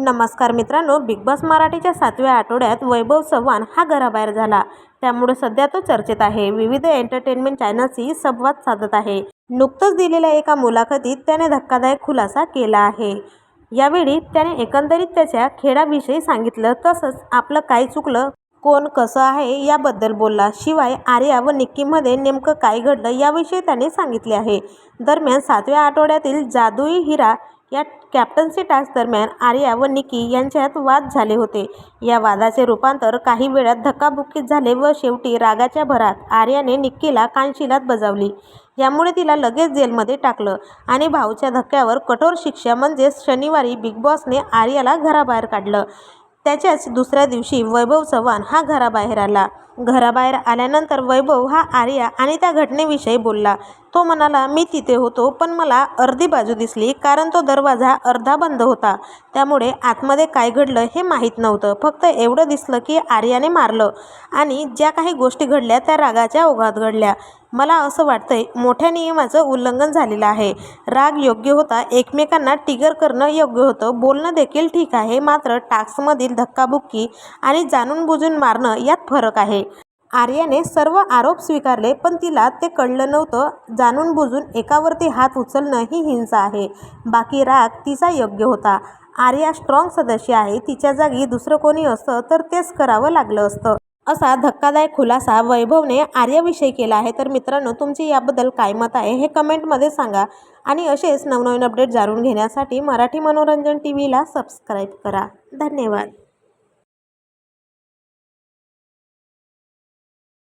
नमस्कार मित्रांनो big boss मराठीच्या सातव्या आठवड्यात वैभव चव्हाण हा घराबाहेर झाला. त्यामुळे सध्या तो चर्चेत आहे. विविध एंटरटेनमेंट चॅनल्सशी संवाद साधत आहे. नुकतंच दिलेल्या एका मुलाखतीत त्याने धक्कादायक खुलासा केला आहे. यावेळी त्याने एकंदरीत त्याच्या खेळाविषयी सांगितलं तसंच आपलं काय चुकलं? कोण कसं आहे याबद्दल बोलला. शिवाय आर्या व निक्कीमध्ये नेमकं काय घडलं याविषयी त्याने सांगितले आहे. दरम्यान सातव्या आठवड्यातील जादुई हिरा या कॅप्टन्सी टास्क दरम्यान आर्या व निकी यांच्यात वाद झाले होते. या वादाचे रूपांतर काही वेळात धक्काबुक्कीत झाले व शेवटी रागाच्या भरात आर्याने निक्कीला कानशिलात बजावली. यामुळे तिला लगेच जेलमध्ये टाकलं आणि भाऊच्या धक्क्यावर कठोर शिक्षा म्हणजेच शनिवारी बिग बॉसने आर्याला घराबाहेर काढलं. त्याच्याच दुसऱ्या दिवशी वैभव चव्हाण हा घराबाहेर आला. घराबाहेर आल्यानंतर वैभव हा आर्या आणि त्या घटनेविषयी बोलला. तो म्हणाला मी तिथे होतो पण मला अर्धी बाजू दिसली कारण तो दरवाजा अर्धा बंद होता. त्यामुळे आतमध्ये काय घडलं हे माहीत नव्हतं. फक्त एवढं दिसलं की आर्याने मारलं आणि ज्या काही गोष्टी घडल्या त्या रागाच्या ओघात घडल्या. मला असं वाटतंय मोठ्या नियमाचं उल्लंघन झालेलं आहे. राग योग्य होता एकमेकांना टिगर करणं योग्य होतं. बोलणं देखील ठीक आहे मात्र टास्कमधील धक्काबुक्की आणि जाणून बुजून मारणं यात फरक आहे. आर्याने सर्व आरोप स्वीकारले पण तिला ते कळलं नव्हतं. जाणून बुजून एकावरती हात उचलणं ही हिंसा आहे. बाकी राग तिचा योग्य होता. आर्या स्ट्रॉंग सदस्य आहे. तिच्या जागी दुसरं कोणी असतं तर तेच करावं लागलं असतं. असा धक्कादायक खुलासा वैभवने आर्याविषयी केला आहे. तर मित्रांनो तुमची याबद्दल काय मत आहे हे कमेंटमध्ये सांगा. आणि असेच नवनवीन अपडेट जाणून घेण्यासाठी मराठी मनोरंजन टी व्हीला सबस्क्राईब करा. धन्यवाद.